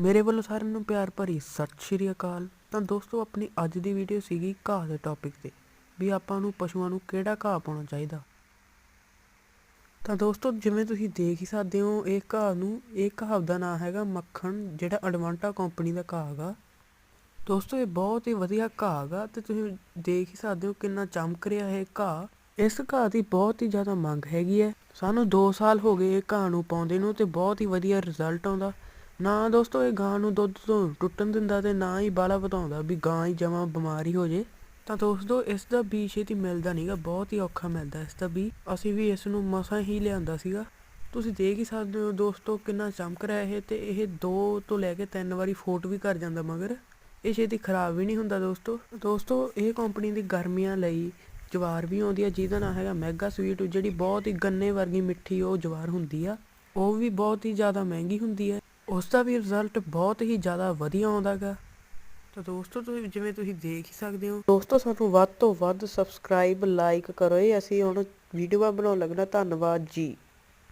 ਮੇਰੇ ਵੱਲੋਂ ਸਾਰਿਆਂ ਨੂੰ ਪਿਆਰ ਭਰੀ ਸਤਿ ਸ਼੍ਰੀ ਅਕਾਲ। ਤਾਂ ਦੋਸਤੋ, ਆਪਣੀ ਅੱਜ ਦੀ ਵੀਡੀਓ ਸੀਗੀ ਘਾਹ ਦੇ ਟੌਪਿਕ ਤੇ, ਵੀ ਆਪਾਂ ਨੂੰ ਪਸ਼ੂਆਂ ਨੂੰ ਕਿਹੜਾ ਘਾਹ ਪਾਉਣਾ ਚਾਹੀਦਾ। ਤਾਂ ਦੋਸਤੋ, ਜਿਵੇਂ ਤੁਸੀਂ ਦੇਖ ਹੀ ਸਕਦੇ ਹੋ, ਇਹ ਘਾਹ ਨੂੰ, ਇਹ ਘਾਹ ਦਾ ਨਾਮ ਹੈਗਾ ਮੱਖਣ, ਜਿਹੜਾ ਅਡਵਾਂਟਾ ਕੰਪਨੀ ਦਾ ਘਾਹ ਹੈਗਾ। ਦੋਸਤੋ, ਇਹ ਬਹੁਤ ਹੀ ਵਧੀਆ ਘਾਹ ਹੈਗਾ ਤੇ ਤੁਸੀਂ ਦੇਖ ਹੀ ਸਕਦੇ ਹੋ ਕਿੰਨਾ ਚਮਕ ਰਿਹਾ ਇਹ ਘਾਹ। ਇਸ ਘਾਹ ਦੀ ਬਹੁਤ ਹੀ ਜ਼ਿਆਦਾ ਮੰਗ ਹੈਗੀ ਹੈ। ਸਾਨੂੰ 2 ਸਾਲ ਹੋ ਗਏ ਇਹ ਘਾਹ ਨੂੰ ਪਾਉਂਦੇ ਨੂੰ ਤੇ ਬਹੁਤ ਹੀ ਵਧੀਆ ਰਿਜ਼ਲਟ ਆਉਂਦਾ। ਨਾ ਦੋਸਤੋ, ਇਹ ਗਾਂ ਨੂੰ ਦੁੱਧ ਤੋਂ ਟੁੱਟਣ ਦਿੰਦਾ ਤੇ ਨਾ ਹੀ ਬਾਲਾ ਵਧਾਉਂਦਾ ਵੀ ਗਾਂ ਹੀ ਜਮਾਂ ਬਿਮਾਰੀ ਹੋ ਜੇ। ਤਾਂ ਦੋਸਤੋ, ਇਸ ਦਾ ਬੀ ਛੇਤੀ ਮਿਲਦਾ ਨਹੀਂਗਾ ਬਹੁਤ ਹੀ ਔਖਾ ਮਿਲਦਾ ਇਸ ਦਾ ਬੀ। ਅਸੀਂ ਵੀ ਇਸ ਨੂੰ ਮਸਾਂ ਹੀ ਲਿਆਂਦਾ ਸੀਗਾ। ਤੁਸੀਂ ਦੇਖ ਹੀ ਸਕਦੇ ਹੋ ਦੋਸਤੋ ਕਿੰਨਾ ਚਮਕ ਰਿਹਾ ਇਹ ਤੇ ਇਹ 2 ਤੋਂ ਲੈ ਕੇ 3 ਵਾਰੀ ਫੋਟ ਵੀ ਕਰ ਜਾਂਦਾ ਮਗਰ। ਇਹ ਛੇਤੀ ਖਰਾਬ ਵੀ ਨਹੀਂ ਹੁੰਦਾ ਦੋਸਤੋ। ਦੋਸਤੋ, ਇਹ ਕੰਪਨੀ ਦੀ ਗਰਮੀਆਂ ਲਈ ਜਵਾਰ ਵੀ ਆਉਂਦੀ ਹੈ ਜਿਹਦਾ ਨਾਮ ਹੈਗਾ ਮੈਗਾ ਸਵੀਟ, ਜਿਹੜੀ ਬਹੁਤ ਹੀ ਗੰਨੇ ਵਰਗੀ ਮਿੱਠੀ ਉਹ ਜਵਾਰ ਹੁੰਦੀ ਆ। ਉਹ ਵੀ ਬਹੁਤ ਹੀ ਜ਼ਿਆਦਾ ਮਹਿੰਗੀ ਹੁੰਦੀ ਹੈ ਉਸ ਦਾ ਵੀ ਰਿਜ਼ਲਟ ਬਹੁਤ ਹੀ ਜ਼ਿਆਦਾ ਵਧੀਆ ਆਉਂਦਾ ਗਾ ਤਾਂ ਦੋਸਤੋ, ਤੁਸੀਂ ਜਿਵੇਂ ਤੁਸੀਂ ਦੇਖ ਹੀ ਸਕਦੇ ਹੋ। ਦੋਸਤੋ, ਸਾਨੂੰ ਵੱਧ ਤੋਂ ਵੱਧ ਸਬਸਕ੍ਰਾਈਬ ਲਾਈਕ ਕਰੋ। ਇਹ ਅਸੀਂ ਹੁਣ ਵੀਡੀਓ ਬਣਾਉਣ ਲੱਗਣਾ। ਧੰਨਵਾਦ ਜੀ।